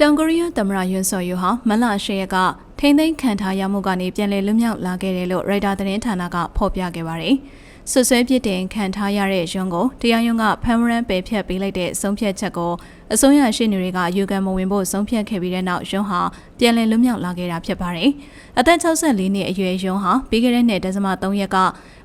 တောင်ကိုရီးယားသမ္မတယွန်ဆော်ယိုဟာမလရှရက်ကထိမ့်သိမ်းခံထားရမှုကနေပြန်လည်လွတ်မြောက်လာခဲ့တယ်လို့ရိုက်တာသတင်းဌာနကဖော်ပြခဲ့ပါတယ်။ဆွဆွဲပြစ်တင်ခံထားရတဲ့ယွန်ကိုတရားရုံးကဖမ်းမရန်ပယ်ဖျက်ပေးလိုက်တဲ့ဆုံးဖြတ်ချက်ကိုအစိုးရရှေ့နေတွေကအယူခံမဝင်ဖို့ဆုံးဖြတ်ခဲ့ပြီးတဲ့နောက်ယွန်ဟာပြန်လည်လွတ်မြောက်လာခဲ့တာဖြစ်ပါတယ်။အသက်64နှစ်အရွယ်ယွန်ဟာပြီးခဲ့တဲ့နှစ်ဒဇမ3ရက်က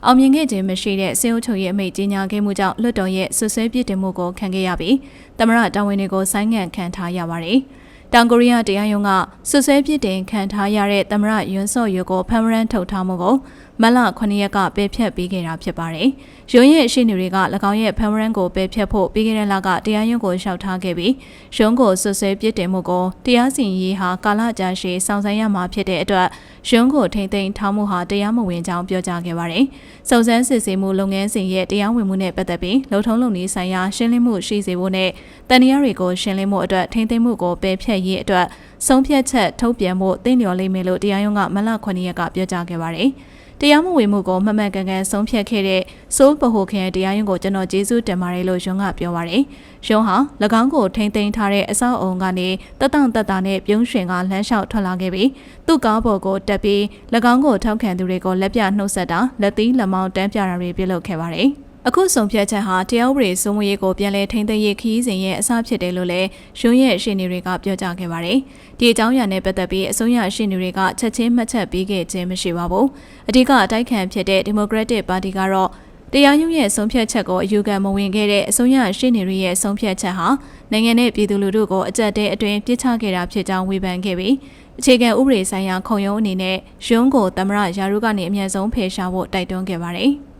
အောင်မြင်ခဲ့ခြင်းမရှိတဲ့စေအုပ်ချုပ်ရေးအမိန့်ကြီးညာခဲ့မှုကြောင့်လွတ်တော်ရဲ့ဆွဆွဲပြစ်တင်မှုကိုခံခဲ့ရပြီးတမရတာဝန်တွေကိုဆိုင်းငံ့ခံထားရပါတယ်။ တောင်ကိုရီးယားတရားရုံးကဆွဆွဲပြစ်တင်ခံထားရတဲ့သမရယွန်းစော့ယိုကိုဖမ်းရန်ထုတ်ထားမှုကိုမလ9ရက်ကပယ်ဖျက်ပေးခဲ့တာဖြစ်ပါတယ်။ရုံးရဲ့ရှိနေတွေက၎င်းရဲ့ဖမ်းရန်ကိုပယ်ဖျက်ဖို့ပြီးခဲ့တဲ့လကတရားရုံးကိုလျှောက်ထားခဲ့ပြီးရုံးကိုဆွဆွဲပြစ်တင်မှုကိုတရားစီရင်ရေးဟာကာလကြာရှည်ဆောင်ဆိုင်ရမှာဖြစ်တဲ့အတွက် ရုံးကိုထိမ့်သိမ်းထားမှုဟာတရားမဝင်ကြောင်းပြောကြားခဲ့ပါတယ်။စုံစမ်းစစ်ဆေးမှုလုပ်ငန်းစဉ်ရဲ့တရားဝင်မှုနဲ့ပတ်သက်ပြီးလုံထုံးလုံနည်းဆိုင်ရာရှင်းလင်းမှုရှိစေဖို့နဲ့တန်တရားတွေကိုရှင်းလင်းမှုအတွက်ထိမ့်သိမ်းမှုကိုပယ်ဖျက်ရေးအတွက်ဆုံးဖြတ်ချက်ထုတ်ပြန်မှုသိညော်လိမ့်မယ်လို့တရားရုံးကမလ9ရက်ကပြောကြားခဲ့ပါတယ်။ တရားမဝင်မှုကိုမမှန်ကန်ကန်ဆုံးဖြတ်ခဲ့တဲ့စိုးပဟိုခင်တရားရုံးကိုကျွန်တော်ကျေးဇူးတင်ပါတယ်လို့ယွန်းကပြောပါတယ်။ယွန်းဟာ၎င်းကိုထိမ့်သိမ်းထားတဲ့အဆောက်အုံကနေတက်တောင့်တက်တာနဲ့ပြုံးရွှင်ကလမ်းလျှောက်ထွက်လာခဲ့ပြီးသူ့ကားပေါ်ကိုတက်ပြီး၎င်းကိုထောက်ခံသူတွေကိုလက်ပြနှုတ်ဆက်တာလက်သီးလက်မောင်းတန်းပြတာတွေပြုလုပ်ခဲ့ပါတယ်။ အခုဆုံးဖြတ်ချက်ဟာတရားဥပဒေစိုးမိုးရေးကိုပြန်လည်ထိန်းသိမ်းရေးခီးစဉ်ရဲ့အစဖြစ်တယ်လို့လည်းရုံးရဲ့ရှင်းနေတွေကပြောကြားခဲ့ပါတယ်။ဒီအကြောင်းအရာနဲ့ပတ်သက်ပြီးအစိုးရရှင်းနေတွေကချက်ချင်းမှတ်ချက်ပေးခဲ့ခြင်းမရှိပါဘူး။အဓိကအတိုက်ခံဖြစ်တဲ့ Democratic Party ကတော့တရားရုံးရဲ့ဆုံးဖြတ်ချက်ကိုအယူခံမဝင်ခဲ့တဲ့အစိုးရရှင်းနေတွေရဲ့ဆုံးဖြတ်ချက်ဟာနိုင်ငံနဲ့ပြည်သူလူထုကိုအကြက်တဲအတွင်းပြစ်ချခဲ့တာဖြစ်ကြောင်းဝေဖန်ခဲ့ပြီးအခြေခံဥပဒေဆိုင်ရာခုံရုံးအနေနဲ့ရုံးကိုသမရယာရုကနေအမြန်ဆုံးဖယ်ရှားဖို့တိုက်တွန်းခဲ့ပါတယ်။